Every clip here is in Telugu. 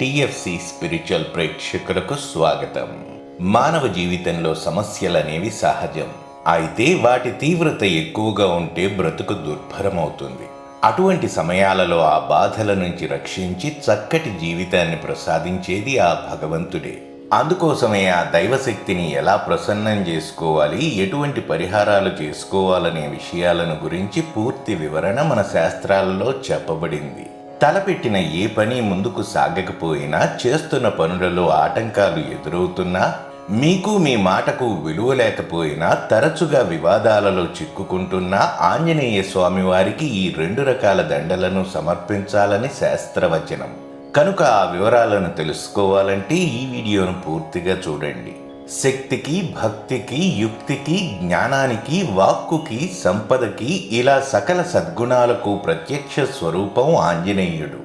టిఎఫ్సి స్పిరిచువల్ ప్రేక్షకులకు స్వాగతం. మానవ జీవితంలో సమస్యలనేవి సహజం. అయితే వాటి తీవ్రత ఎక్కువగా ఉంటే బ్రతుకు దుర్భరమవుతుంది. అటువంటి సమయాలలో ఆ బాధల నుంచి రక్షించి చక్కటి జీవితాన్ని ప్రసాదించేది ఆ భగవంతుడే. అందుకోసమే ఆ దైవశక్తిని ఎలా ప్రసన్నం చేసుకోవాలి ఎటువంటి పరిహారాలు చేసుకోవాలనే విషయాలను గురించి పూర్తి వివరణ మన శాస్త్రాలలో చెప్పబడింది. తలపెట్టిన ఏ పని ముందుకు సాగకపోయినా చేస్తున్న పనులలో ఆటంకాలు ఎదురవుతున్నా మీకు మీ మాటకు విలువ లేకపోయినా తరచుగా వివాదాలలో చిక్కుకుంటున్న ఆంజనేయ స్వామి వారికి ఈ రెండు రకాల దండలను సమర్పించాలని శాస్త్రవచనం. కనుక ఆ వివరాలను తెలుసుకోవాలంటే ఈ వీడియోను పూర్తిగా చూడండి. శక్తికి భక్తికి యుక్తికి జ్ఞానానికి వాక్కుకి సంపదకి ఇలా సకల సద్గుణాలకు ప్రత్యక్ష స్వరూపం ఆంజనేయుడు.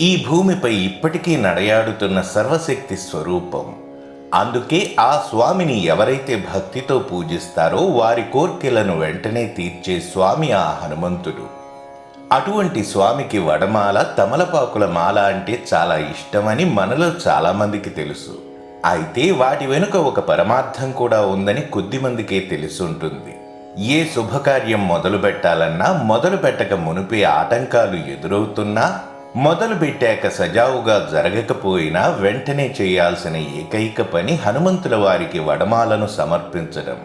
ఈ భూమిపై ఇప్పటికీ నడయాడుతున్న సర్వశక్తి స్వరూపం. అందుకే ఆ స్వామిని ఎవరైతే భక్తితో పూజిస్తారో వారి కోర్కెలను వెంటనే తీర్చే స్వామి ఆ హనుమంతుడు. అటువంటి స్వామికి వడమాల తమలపాకుల మాల అంటే చాలా ఇష్టమని మనలో చాలామందికి తెలుసు. అయితే వాటి వెనుక ఒక పరమార్థం కూడా ఉందని కొద్దిమందికే తెలుసుంటుంది. ఏ శుభకార్యం మొదలు పెట్టాలన్నా మొదలు పెట్టక మునిపే ఆటంకాలు ఎదురవుతున్నా మొదలు పెట్టాక సజావుగా జరగకపోయినా వెంటనే చేయాల్సిన ఏకైక పని హనుమంతుల వారికి వడమాలను సమర్పించడం.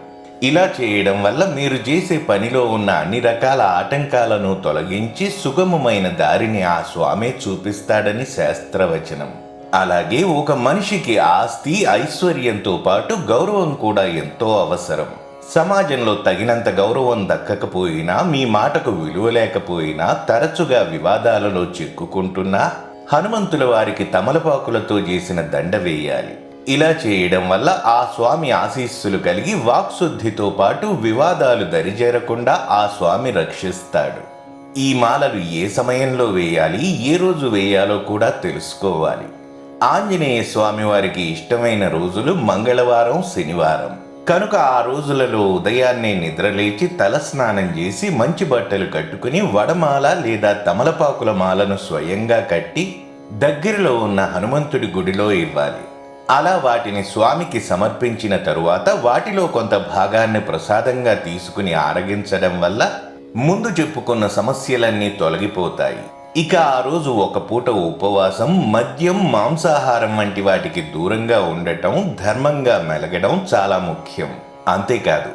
ఇలా చేయడం వల్ల మీరు చేసే పనిలో ఉన్న అన్ని రకాల ఆటంకాలను తొలగించి సుగమమైన దారిని ఆ స్వామే చూపిస్తాడని శాస్త్రవచనం. అలాగే ఒక మనిషికి ఆస్తి ఐశ్వర్యంతో పాటు గౌరవం కూడా ఎంతో అవసరం. సమాజంలో తగినంత గౌరవం దక్కకపోయినా మీ మాటకు విలువ లేకపోయినా తరచుగా వివాదాలలో చిక్కుకుంటున్నా హనుమంతుల వారికి తమలపాకులతో చేసిన దండ వేయాలి. ఇలా చేయడం వల్ల ఆ స్వామి ఆశీస్సులు కలిగి వాక్శుద్ధితో పాటు వివాదాలు దరిచేరకుండా ఆ స్వామి రక్షిస్తాడు. ఈ మాలలు ఏ సమయంలో వేయాలి ఏ రోజు వేయాలో కూడా తెలుసుకోవాలి. ఆంజనేయ స్వామి వారికి ఇష్టమైన రోజులు మంగళవారం శనివారం. కనుక ఆ రోజులలో ఉదయాన్నే నిద్రలేచి తలస్నానం చేసి మంచి బట్టలు కట్టుకుని వడమాల లేదా తమలపాకుల మాలను స్వయంగా కట్టి దగ్గరలో ఉన్న హనుమంతుడి గుడిలో ఇవ్వాలి. అలా వాటిని స్వామికి సమర్పించిన తరువాత వాటిలో కొంత భాగాన్ని ప్రసాదంగా తీసుకుని ఆరగించడం వల్ల ముందు చెప్పుకున్న సమస్యలన్నీ తొలగిపోతాయి. ఇక ఆ రోజు ఒక పూట ఉపవాసం మద్యం మాంసాహారం వంటి వాటికి దూరంగా ఉండటం ధర్మంగా మెలగడం చాలా ముఖ్యం. అంతేకాదు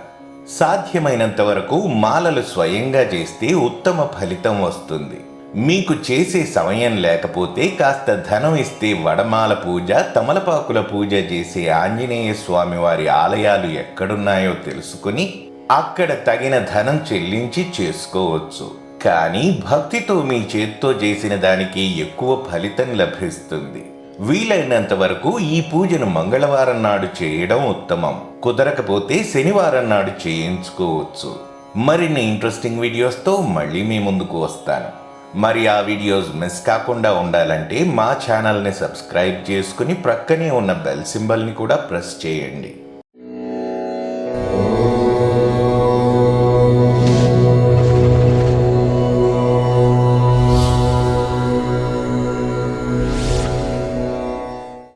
సాధ్యమైనంత వరకు మాలలు స్వయంగా చేస్తే ఉత్తమ ఫలితం వస్తుంది. మీకు చేసే సమయం లేకపోతే కాస్త ధనం ఇస్తే వడమాల పూజ తమలపాకుల పూజ చేసే ఆంజనేయ స్వామి వారి ఆలయాలు ఎక్కడున్నాయో తెలుసుకుని అక్కడ తగిన ధనం చెల్లించి చేసుకోవచ్చు. కానీ భక్తితో మీ చేత్తో చేసిన దానికి ఎక్కువ ఫలితం లభిస్తుంది. వీలైనంత వరకు ఈ పూజను మంగళవారం నాడు చేయడం ఉత్తమం. కుదరకపోతే శనివారం నాడు చేయించుకోవచ్చు. మరిన్ని ఇంట్రెస్టింగ్ వీడియోస్తో మళ్ళీ మీ ముందుకు వస్తాను. మరి ఆ వీడియోస్ మిస్ కాకుండా ఉండాలంటే మా ఛానల్ని సబ్స్క్రైబ్ చేసుకుని ప్రక్కనే ఉన్న బెల్ సింబల్ని కూడా ప్రెస్ చేయండి.